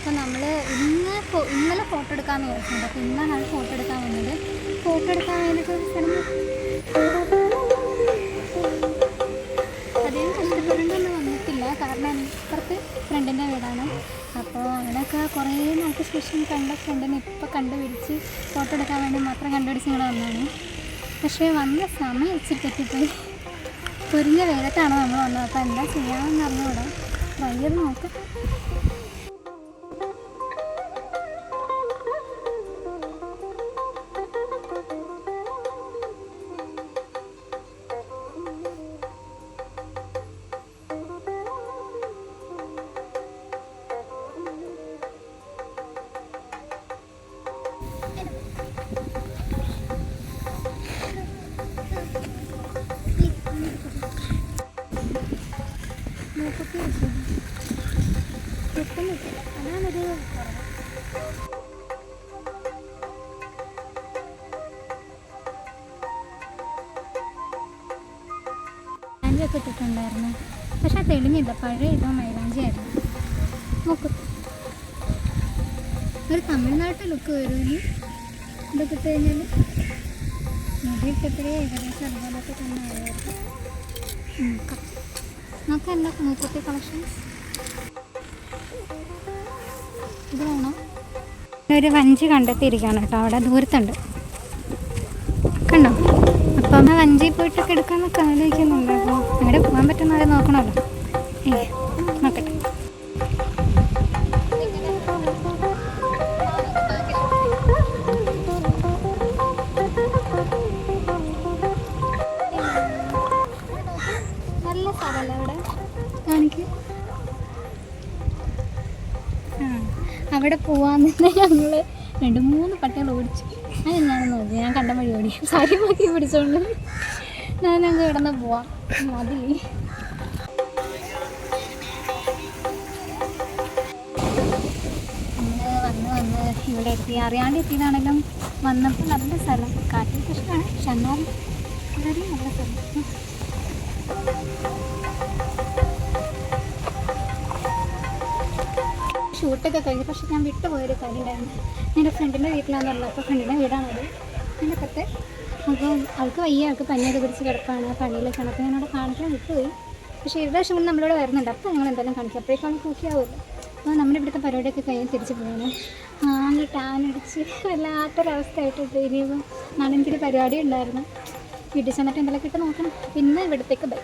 അപ്പോൾ നമ്മൾ ഇന്ന് ഇന്നലെ ഫോട്ടോ എടുക്കാമെന്ന് വിചാരിച്ചിട്ടുണ്ട്. അപ്പോൾ ഇന്നാണ് ഫോട്ടോ എടുക്കാൻ വന്നത്. ഫോട്ടോ എടുക്കാൻ വേണ്ടിയിട്ട് ഒരു സ്ഥലം അധികം കഷ്ടപ്പെടേണ്ടൊന്നും വന്നിട്ടില്ല. കാരണം ഇപ്പുറത്ത് ഫ്രണ്ടിന്റെ വീടാണ്. അപ്പോൾ അവിടെയൊക്കെ കുറേ നമുക്ക് ശേഷം കണ്ട ഫ്രണ്ടിനെ ഇപ്പോൾ കണ്ടുപിടിച്ച് ഫോട്ടോ എടുക്കാൻ വേണ്ടി മാത്രം കണ്ടുപിടിച്ച് ഇങ്ങനെ വന്നതാണ്. പക്ഷേ വന്ന സമയം ഇച്ചിരി തെറ്റിപ്പോയി. പൊരിഞ്ഞ വേഗത്താണ് നമ്മൾ വന്നത്? അപ്പോൾ എന്താ ചെയ്യാമെന്ന് അറിഞ്ഞുകൂടാ ചെയ്ത് നോക്കാം. മൂക്കുത്തി വെച്ചു. കിട്ടുന്നില്ല അതാണൊരു കുറവ് മൈലാഞ്ചി ഇട്ടിട്ടുണ്ടായിരുന്നു പക്ഷെ അത് തെളിഞ്ഞില്ല. പഴയ ഇതോ മൈലാഞ്ചി ആയിരുന്നു. നോക്കൂ. ഒരു തമിഴ്നാട്ടിൽ ലുക്ക് വരുമെന്ന് ഇതൊക്കെ ഇട്ട് കഴിഞ്ഞാൽ മുടി ഇട്ടപ്പോഴേ ഏകദേശം അതുപോലൊക്കെ നോക്കാം എന്താ മൂക്കുത്തി കളക്ഷൻസ്? ഇത് വേണം? ഒരു വഞ്ചി കണ്ടെത്തിയിരിക്കുകയാണ് കേട്ടോ അവിടെ ദൂരത്തുണ്ട്. കണ്ടോ? അപ്പം വഞ്ചി പോയിട്ടൊക്കെ എടുക്കാമെന്നൊക്കെ ആലോചിക്കുന്നുണ്ട്. അപ്പോൾ അവിടെ പോവാന്ന് ഞങ്ങൾ രണ്ട് മൂന്ന് പട്ടികൾ ഓടിച്ചു അതെന്നാണെന്ന് ഞാൻ നോക്കി ഞാൻ കണ്ട വഴി ഓടി. സാരി മാക്കി പിടിച്ചോണ്ട് ഞാൻ ഞങ്ങൾ കിടന്ന് പോവാം. മതി. വന്ന് വന്ന് ഇവിടെ എത്തി. അറിയാണ്ട് എത്തിയതാണെങ്കിലും വന്നപ്പോൾ നല്ല സ്ഥലം. കാറ്റിൽ കഷ്ടമാണ് പക്ഷെ എന്നാലും വളരെ നല്ല സ്ഥലം. ഷൂട്ടൊക്കെ കഴിഞ്ഞു. പക്ഷെ ഞാൻ വിട്ടുപോയൊരു കാര്യം ഉണ്ടായിരുന്നു. എന്റെ ഫ്രണ്ടിന്റെ വീട്ടിലാണെന്ന് പറഞ്ഞത് അപ്പോൾ ഫ്രണ്ടിന്റെ വീടാണത് എന്റെ പത്ത് അപ്പോൾ അവൾക്ക് വയ്യ. അവൾക്ക് പനിയൊക്കെ പിടിച്ച് കിടപ്പാണ്. പണിയിലൊക്കെയാണ് അപ്പോൾ ഞാനവിടെ കാണിക്കാൻ വിട്ടുപോയി. പക്ഷേ ഒരു പ്രാവശ്യം കൂടി നമ്മളിവിടെ വരുന്നുണ്ട്. അപ്പോൾ ഞങ്ങൾ എന്തായാലും കാണിക്കാം. അപ്പോഴേക്കാണ് കൂക്കിയാവില്ല അപ്പോൾ നമ്മുടെ ഇവിടുത്തെ പരിപാടിയൊക്കെ കഴിഞ്ഞ് തിരിച്ച് പോവാണ് ആകെ ടാൻ അടിച്ച് വല്ലാത്തൊരവസ്ഥ ആയിട്ടിട്ട് ഇനിയിപ്പം നാളെ എനിക്കൊരു പരിപാടി ഉണ്ടായിരുന്നു. വീട്ടിൽ ചെന്നിട്ട് എന്തെങ്കിലും കിട്ടും നോക്കണം. പിന്നെ ഇവിടത്തേക്ക് ബൈ